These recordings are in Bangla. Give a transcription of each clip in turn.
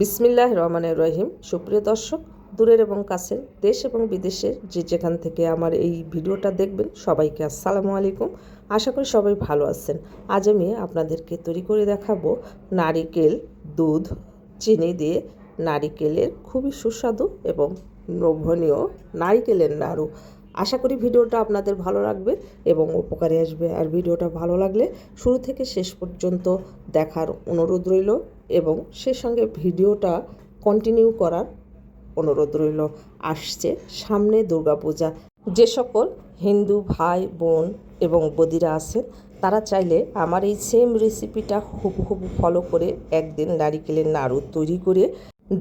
বিসমিল্লাহ রহমানের রহিম। সুপ্রিয় দর্শক, দূরের এবং কাছের দেশ এবং বিদেশের যে যেখান থেকে আমার এই ভিডিওটা দেখবেন, সবাইকে আসসালামু আলাইকুম। আশা করি সবাই ভালো আছেন। আজ আমি আপনাদেরকে তৈরি করে দেখাবো নারিকেল, দুধ, চিনি দিয়ে নারিকেলের খুবই সুস্বাদু এবং লোভনীয় নারিকেলের নাড়ু। আশা করি ভিডিওটা আপনাদের ভালো লাগবে এবং উপকারে আসবে। আর ভিডিওটা ভালো লাগলে শুরু থেকে শেষ পর্যন্ত দেখার অনুরোধ রইল। এবং সে সঙ্গে ভিডিওটা কন্টিনিউ করার অনুরোধ রইল। আসছে সামনে দুর্গাপূজা। যে সকল হিন্দু ভাই, বোন এবং বদিরা আছেন, তারা চাইলে আমার এই সেম রেসিপিটা খুব খুব ফলো করে একদিন নারিকেলের নাড়ু তৈরি করে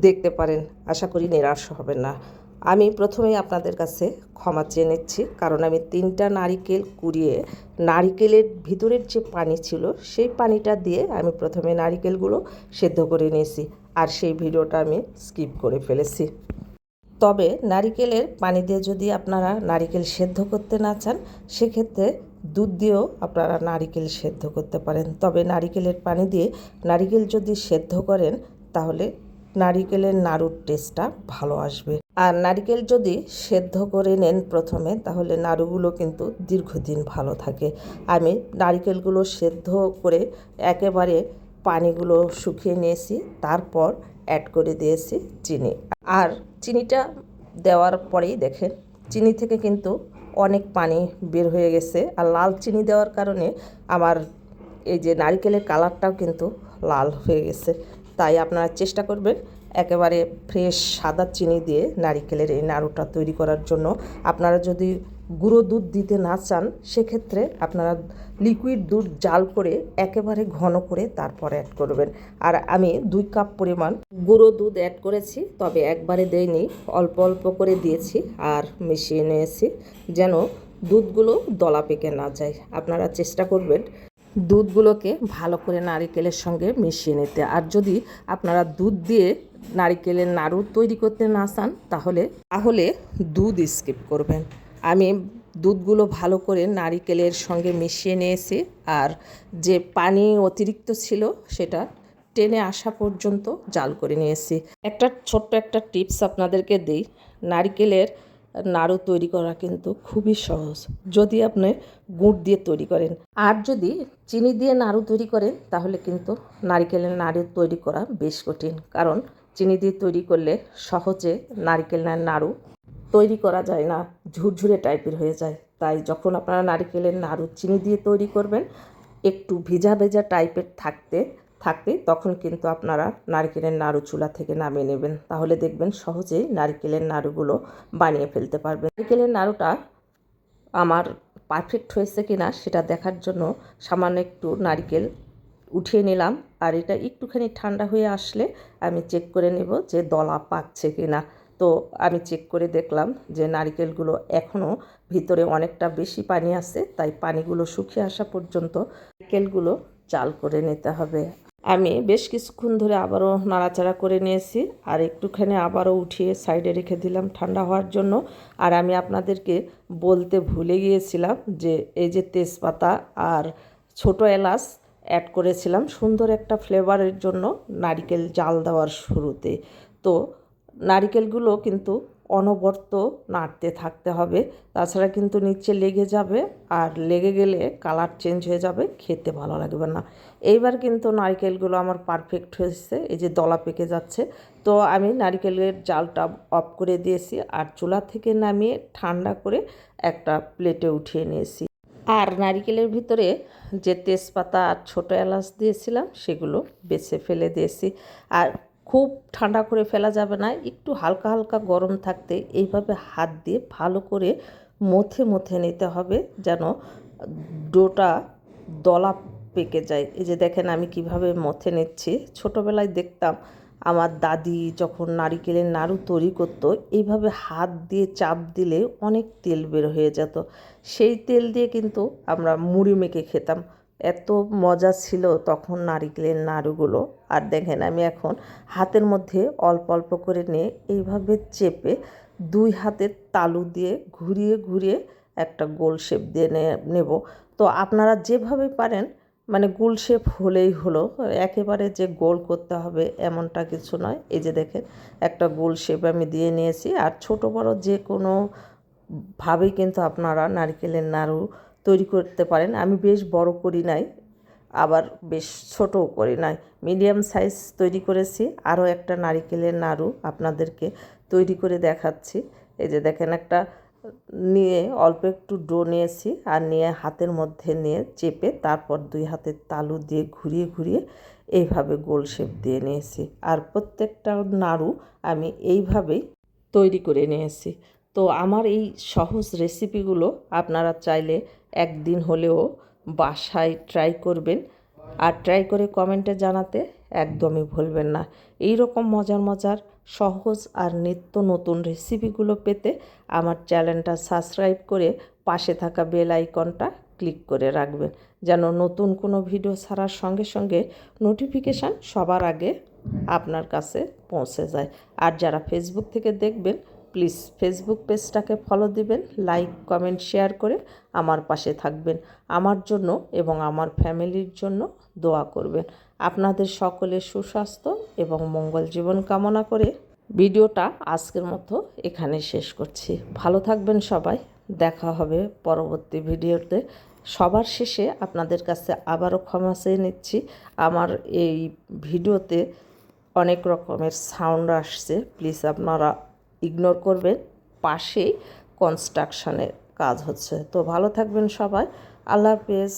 দেখতে পারেন। আশা করি নিরাশ হবে না। আমি প্রথমেই আপনাদের কাছে ক্ষমা চেয়ে নিচ্ছি, কারণ আমি তিনটা নারিকেল কুড়িয়ে নারিকেলের ভিতরের যে পানি ছিল সেই পানিটা দিয়ে আমি প্রথমে নারিকেলগুলো সেদ্ধ করে নিয়েছি আর সেই ভিডিওটা আমি স্কিপ করে ফেলেছি। তবে নারিকেলের পানি দিয়ে যদি আপনারা নারিকেল সেদ্ধ করতে না চান, সেক্ষেত্রে দুধ দিয়েও আপনারা নারিকেল সেদ্ধ করতে পারেন। তবে নারিকেলের পানি দিয়ে নারিকেল যদি সেদ্ধ করেন, তাহলে নারিকেলের নাড়ুর টেস্টটা ভালো আসবে। আর নারিকেল যদি সেদ্ধ করে নেন প্রথমে, তাহলে নাড়ুগুলো কিন্তু দীর্ঘদিন ভালো থাকে। আমি নারিকেলগুলো সেদ্ধ করে একেবারে পানিগুলো শুকিয়ে নিয়েছি, তারপর অ্যাড করে দিয়েছি চিনি। আর চিনিটা দেওয়ার পরেই দেখেন, চিনি থেকে কিন্তু অনেক পানি বের হয়ে গেছে। আর লাল চিনি দেওয়ার কারণে আমার এই যে নারিকেলের কালারটাও কিন্তু লাল হয়ে গেছে। তাই আপনারা চেষ্টা করবেন একেবারে ফ্রেশ সাদা চিনি দিয়ে নারিকেলের এই নাড়ুটা তৈরি করার জন্য আপনারা যদি গুঁড়ো দুধ দিতে না চান, সেক্ষেত্রে আপনারা লিকুইড দুধ জাল করে একেবারে ঘন করে তারপর অ্যাড করবেন। আর আমি দুই কাপ পরিমাণ গুঁড়ো দুধ অ্যাড করেছি, তবে একবারে দেইনি, অল্প অল্প করে দিয়েছি আর মিশিয়ে নিয়েছি, যেন দুধগুলো দলা পেকে না যায়। আপনারা চেষ্টা করবেন দুধগুলোকে ভালো করে নারিকেলের সঙ্গে মিশিয়ে নিতে। আর যদি আপনারা দুধ দিয়ে নারিকেলের নাড়ু তৈরি করতে না চান, তাহলে তাহলে দুধ স্কিপ করবেন। আমি দুধগুলো ভালো করে নারিকেলের সঙ্গে মিশিয়ে নিয়েছি, আর যে পানি অতিরিক্ত ছিল সেটা টেনে আসা পর্যন্ত জাল করে নিয়েছি। একটা ছোট্ট একটা টিপস আপনাদেরকে দিই। নারিকেলের নাড়ু তৈরি করা কিন্তু খুবই সহজ। যদি আপনি গুড় দিয়ে তৈরি করেন, আর যদি চিনি দিয়ে নাড়ু তৈরি করেন, তাহলে কিন্তু নারিকেলের নাড়ু তৈরি করা বেশ কঠিন। কারণ চিনি দিয়ে তৈরি করলে সহজে নারিকেলের নাড়ু তৈরি করা যায় না, ঝুরঝুরে টাইপের হয়ে যায়। তাই যখন আপনারা নারিকেলের নাড়ু চিনি দিয়ে তৈরি করবেন, একটু ভেজা ভেজা টাইপের থাকতে থাকতে তখন কিন্তু আপনারা নারকেলের নাড়ু চুলা থেকে নামিয়ে নেবেন। তাহলে দেখবেন সহজেই নারকেলের নাড়ুগুলো বানিয়ে ফেলতে পারবেন। নারকেলের নাড়ুটা আমার পারফেক্ট হয়েছে কি না সেটা দেখার জন্য সামান্য একটু নারকেল উঠিয়ে নিলাম। আর এটা একটুখানি ঠান্ডা হয়ে আসলে আমি চেক করে নেব যে দলা পাকছে কি না তো আমি চেক করে দেখলাম যে নারকেলগুলো এখনও ভিতরে অনেকটা বেশি পানি আছে, তাই পানিগুলো শুকিয়ে আসা পর্যন্ত নারকেলগুলো চাল করে নিতে হবে। আমি বেশ কিছুক্ষণ ধরে আবারও নাড়াচাড়া করে নিয়েছি আর একটুখানি আবারও উঠিয়ে সাইডে রেখে দিলাম ঠান্ডা হওয়ার জন্য। আর আমি আপনাদেরকে বলতে ভুলে গিয়েছিলাম যে এই যে তেজপাতা আর ছোট এলাচ অ্যাড করেছিলাম, সুন্দর একটা ফ্লেভারের জন্য নারিকেল জাল দেওয়ার শুরুতে। তো নারিকেলগুলো কিন্তু অনবর্ত নাড়তে থাকতে হবে। তাছাড়া কিন্তু নিচে লেগে যাবে আর লেগে গেলে কালার চেঞ্জ হয়ে যাবে, খেতে ভালো লাগবে না। এইবার কিন্তু নারিকেলগুলো আমার পারফেক্ট হয়েছে, এই যে দলা পেকে যাচ্ছে। তো আমি নারিকেলের জালটা অফ করে দিয়েছি আর চুলা থেকে নামিয়ে ঠান্ডা করে একটা প্লেটে উঠিয়ে নিয়েছি। আর নারিকেলের ভিতরে যে তেজপাতা আর ছোটো এলাচ দিয়েছিলাম, সেগুলো বেছে ফেলে দিয়েছি। আর খুব ঠান্ডা করে ফেলা যাবে না, একটু হালকা হালকা গরম থাকতে এইভাবে হাত দিয়ে ভালো করে মথে মথে নিতে হবে যেন ডোটা দলা পেকে যায়। এই যে দেখেন আমি কীভাবে মথে নিচ্ছি। ছোটোবেলায় দেখতাম আমার দাদি যখন নারিকেলের নাড়ু তৈরি করতো, এইভাবে হাত দিয়ে চাপ দিলে অনেক তেল বের হয়ে যেত। সেই তেল দিয়ে কিন্তু আমরা মুড়ি মেখে খেতাম। এত মজা ছিল তখন নারিকেলের নাড়ুগুলো। আর দেখেন আমি এখন হাতের মধ্যে অল্প অল্প করে নিয়ে এইভাবে চেপে দুই হাতের তালু দিয়ে ঘুরিয়ে ঘুরিয়ে একটা গোল শেপ দিয়ে নেব। তো আপনারা যেভাবে পারেন মানে গোল শেপ হলেই হলো। একেবারে যে গোল করতে হবে এমনটা কিছু নয়। এই যে দেখেন, একটা গোল শেপ আমি দিয়ে নিয়েছি। আর ছোট বড় যে কোনো ভাবেই কিন্তু আপনারা নারকেলের নাড়ু তৈরি করতে পারেন। আমি বেশ বড় করি নাই, আবার বেশ ছোটও করি নাই। মিডিয়াম সাইজ তৈরি করেছি, আরও একটা নারিকেলের নাড়ু আপনাদেরকে তৈরি করে দেখাচ্ছি। এই যে দেখেন একটা, নিয়ে অল্প একটু ডো নিয়েছি আর নিয়ে হাতের মধ্যে নিয়ে চেপে তারপর দুই হাতের তালু দিয়ে ঘুরিয়ে ঘুরিয়ে এইভাবে গোল শেপ দিয়ে নিয়েছি। আর প্রত্যেকটা নাড়ু আমি এইভাবেই তৈরি করে নিয়েছি। তো আমার এই সহজ রেসিপিগুলো আপনারা চাইলে একদিন হলেও বাসায় ট্রাই করবেন। আর ট্রাই করে কমেন্টে জানাতে একদমই ভুলবেন না। এই রকম মজার মজার সহজ আর নিত্য নতুন রেসিপিগুলো পেতে আমার চ্যানেলটা সাবস্ক্রাইব করে পাশে থাকা বেল আইকনটা ক্লিক করে রাখবেন। যেন নতুন কোনো ভিডিও ছাড়ার সঙ্গে সঙ্গে নোটিফিকেশান সবার আগে আপনার কাছে পৌঁছে যায়। আর যারা ফেসবুক থেকে দেখবেন প্লিজ ফেসবুক পেজটাকে ফলো দিবেন, লাইক, কমেন্ট, শেয়ার করে আমার পাশে থাকবেন। আমার জন্য এবং আমার ফ্যামিলির জন্য দোয়া করবেন। আপনাদের সকলের সুস্বাস্থ্য এবং মঙ্গল জীবন কামনা করে ভিডিওটা আজকের মতো এখানে শেষ করছি। ভালো থাকবেন সবাই। দেখা হবে পরবর্তী ভিডিওতে। সবার শেষে আপনাদের কাছে আবারও ক্ষমা চেয়ে নিচ্ছি। আমার এই ভিডিওতে অনেক রকমের সাউন্ড আসছে। প্লিজ আপনারা ইগনোর করবেন পাশেই কনস্ট্রাকশনের কাজ হচ্ছে। তো ভালো থাকবেন সবাই। আল্লাহ হাফেজ।